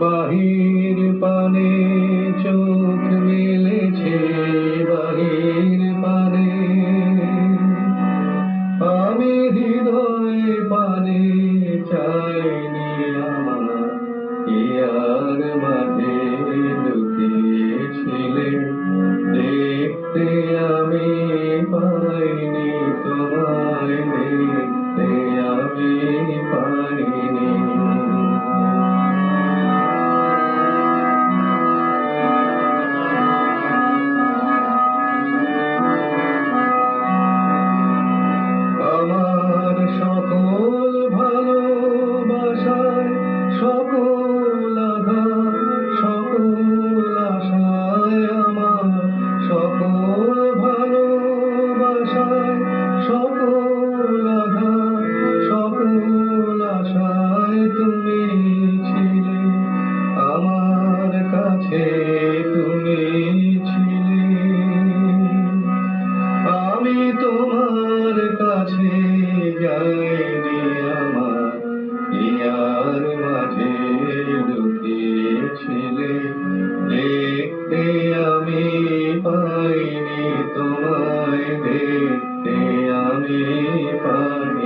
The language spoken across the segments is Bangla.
বাহির পানে চোখ মেলেছে, বাহির পানে। আমি হৃদয় পানে চাইনি আমার ইয়ার মাঝে লুকিয়েছিলে? দেখতে আমি পাইনি তোমায় তোমার কাছে যাইনি আমার ইয়ার মাঝে লুকিয়েছিলে। দেখতে আমি পাইনি তোমায় দেখতে আমি পাইনি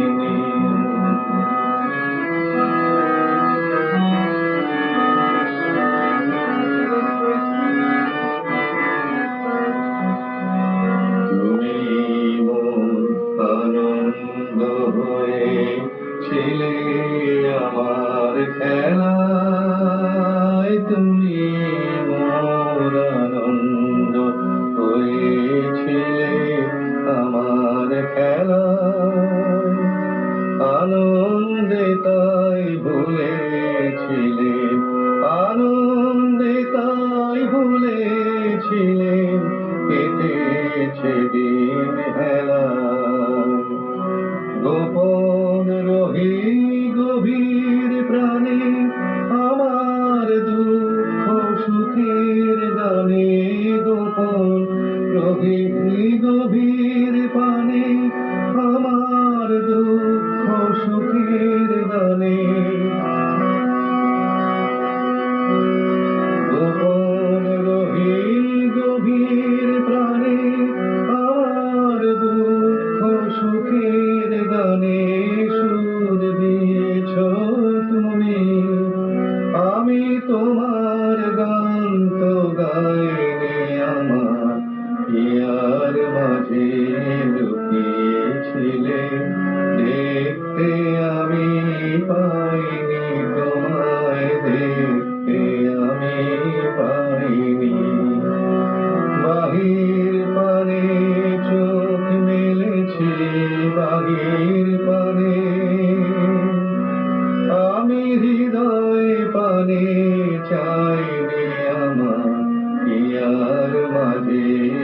খেলা জীবনে মাঝে